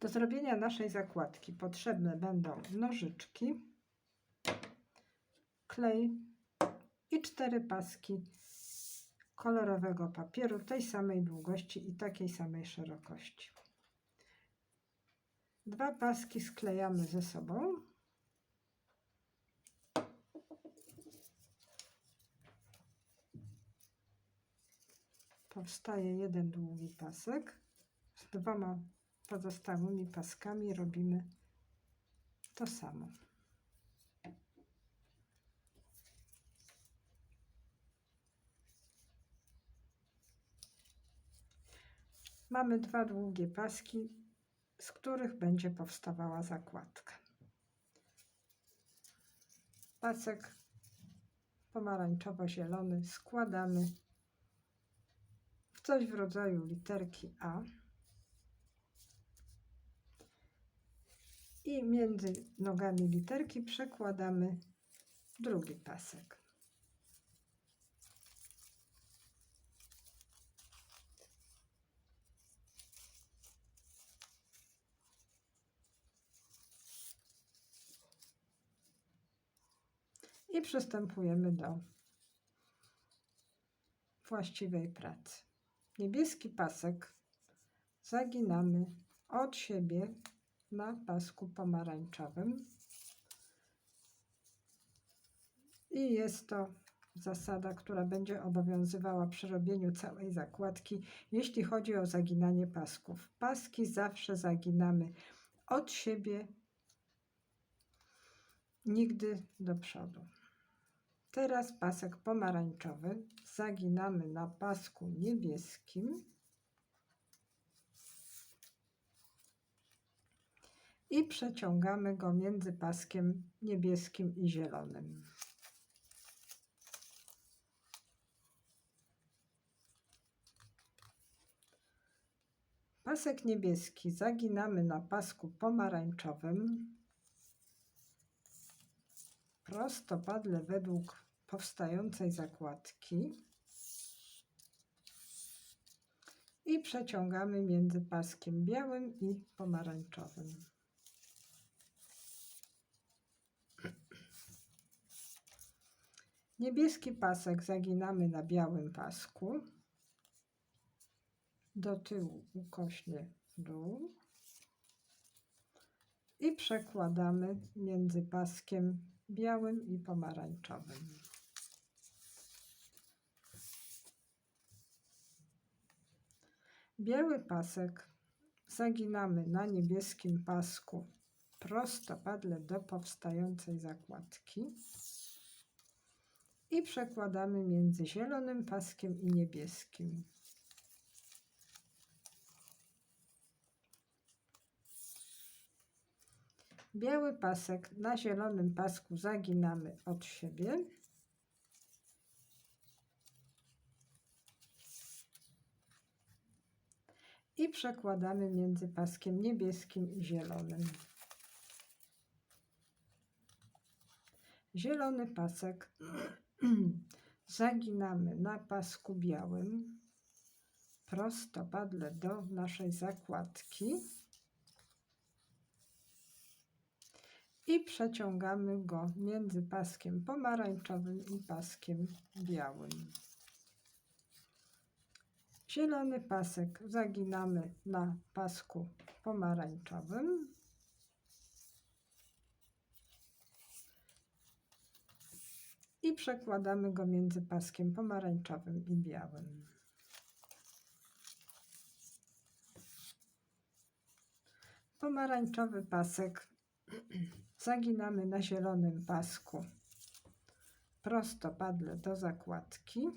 Do zrobienia naszej zakładki potrzebne będą nożyczki, klej i cztery paski kolorowego papieru tej samej długości i takiej samej szerokości. Dwa paski sklejamy ze sobą. Powstaje jeden długi pasek. Z dwoma pozostałymi paskami robimy to samo. Mamy dwa długie paski, z których będzie powstawała zakładka. Pasek pomarańczowo-zielony składamy w coś w rodzaju literki A i między nogami literki przekładamy drugi pasek. i przystępujemy do właściwej pracy. Niebieski pasek zaginamy od siebie na pasku pomarańczowym. I jest to zasada, która będzie obowiązywała przy robieniu całej zakładki, jeśli chodzi o zaginanie pasków. Paski zawsze zaginamy od siebie, nigdy do przodu. Teraz pasek pomarańczowy zaginamy na pasku niebieskim i przeciągamy go między paskiem niebieskim i zielonym. Pasek niebieski zaginamy na pasku pomarańczowym prostopadle według powstającej zakładki i przeciągamy między paskiem białym i pomarańczowym. Niebieski pasek zaginamy na białym pasku. Do tyłu ukośnie w dół. I przekładamy między paskiem białym i pomarańczowym. Biały pasek zaginamy na niebieskim pasku prostopadle do powstającej zakładki i przekładamy między zielonym paskiem i niebieskim. Biały pasek na zielonym pasku zaginamy od siebie. I przekładamy między paskiem niebieskim i zielonym. Zielony pasek zaginamy na pasku białym prostopadle do naszej zakładki. i przeciągamy go między paskiem pomarańczowym i paskiem białym. Zielony pasek zaginamy na pasku pomarańczowym. I przekładamy go między paskiem pomarańczowym i białym. Pomarańczowy pasek zaginamy na zielonym pasku prostopadle do zakładki.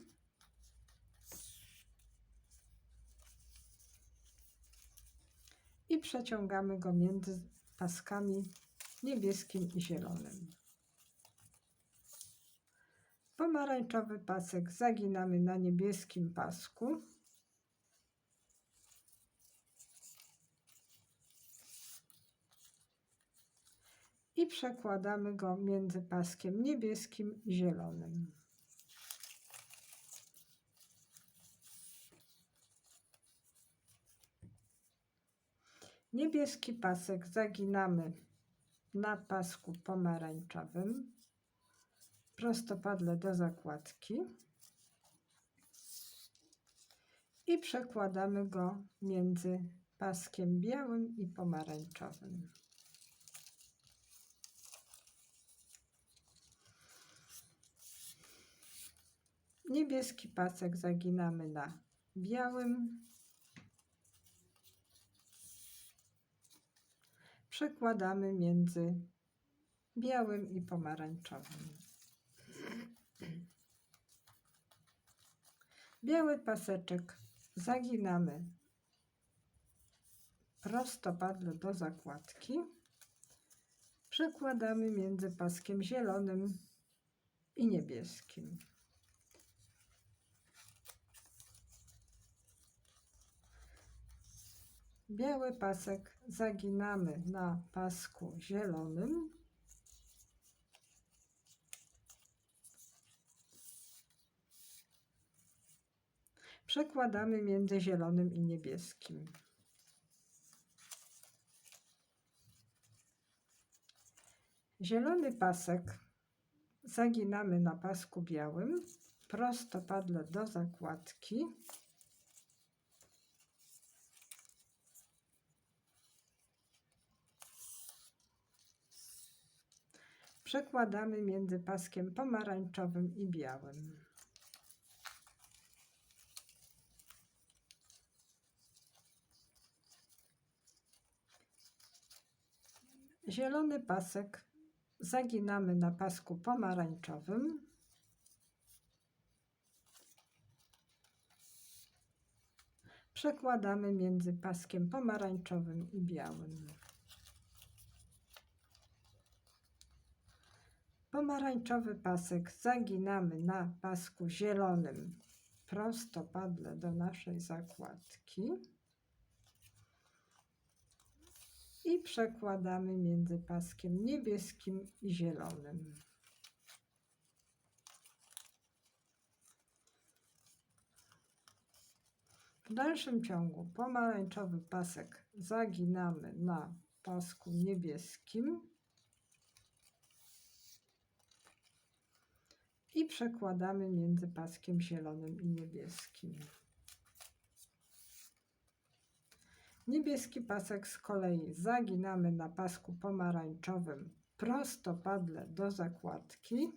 I przeciągamy go między paskami niebieskim i zielonym. Pomarańczowy pasek zaginamy na niebieskim pasku. i przekładamy go między paskiem niebieskim i zielonym. Niebieski pasek zaginamy na pasku pomarańczowym, prostopadle do zakładki i przekładamy go między paskiem białym i pomarańczowym. Niebieski pasek zaginamy na białym. Przekładamy między białym i pomarańczowym. Biały paseczek zaginamy prostopadle do zakładki. Przekładamy między paskiem zielonym i niebieskim. Biały pasek zaginamy na pasku zielonym. Przekładamy między zielonym i niebieskim. Zielony pasek zaginamy na pasku białym, prostopadle do zakładki. Przekładamy między paskiem pomarańczowym i białym. Zielony pasek zaginamy na pasku pomarańczowym. Przekładamy między paskiem pomarańczowym i białym. Pomarańczowy pasek zaginamy na pasku zielonym prostopadle do naszej zakładki i przekładamy między paskiem niebieskim i zielonym. W dalszym ciągu pomarańczowy pasek zaginamy na pasku niebieskim i przekładamy między paskiem zielonym i niebieskim. Niebieski pasek z kolei zaginamy na pasku pomarańczowym prostopadle do zakładki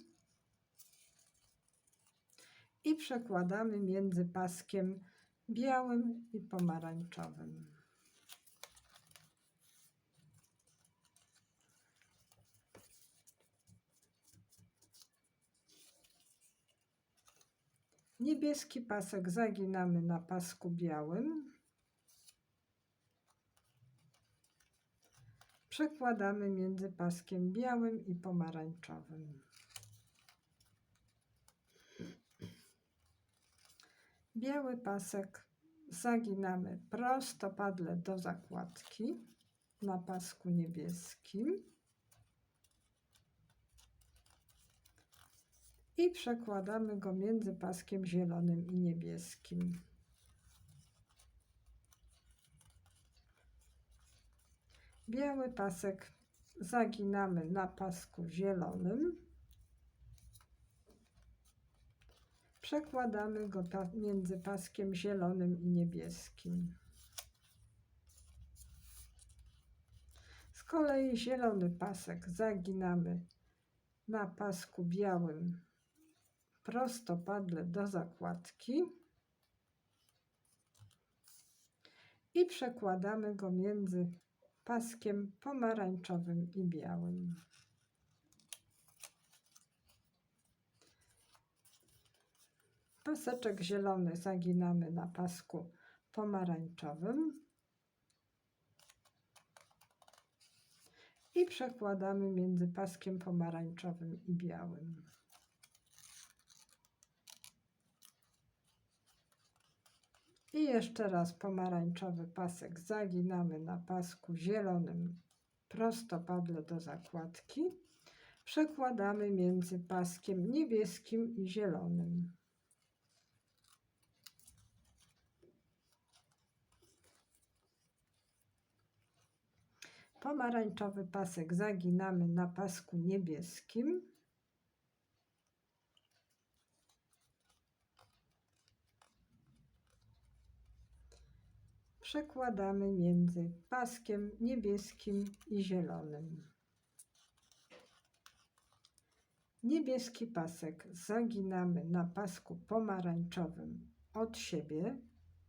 i przekładamy między paskiem białym i pomarańczowym. Niebieski pasek zaginamy na pasku białym. Przekładamy między paskiem białym i pomarańczowym. Biały pasek zaginamy prostopadle do zakładki na pasku niebieskim. i przekładamy go między paskiem zielonym i niebieskim. Biały pasek zaginamy na pasku zielonym. Przekładamy go między paskiem zielonym i niebieskim. Z kolei zielony pasek zaginamy na pasku białym prostopadle do zakładki i przekładamy go między paskiem pomarańczowym i białym. Paseczek zielony zaginamy na pasku pomarańczowym i przekładamy między paskiem pomarańczowym i białym. I jeszcze raz pomarańczowy pasek zaginamy na pasku zielonym prostopadle do zakładki. Przekładamy między paskiem niebieskim i zielonym. Pomarańczowy pasek zaginamy na pasku niebieskim. Przekładamy między paskiem niebieskim i zielonym. Niebieski pasek zaginamy na pasku pomarańczowym od siebie.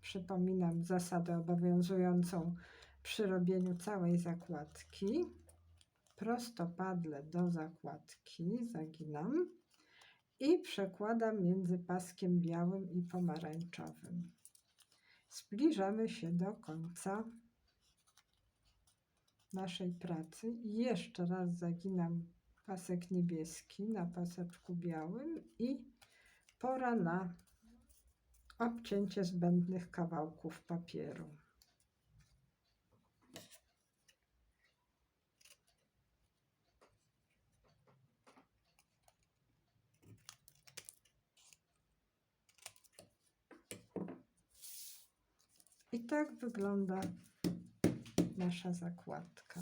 Przypominam zasadę obowiązującą przy robieniu całej zakładki. Prostopadle do zakładki zaginam i przekładam między paskiem białym i pomarańczowym. Zbliżamy się do końca naszej pracy. I Jeszcze raz zaginam pasek niebieski na paseczku białym i pora na obcięcie zbędnych kawałków papieru. I tak wygląda nasza zakładka.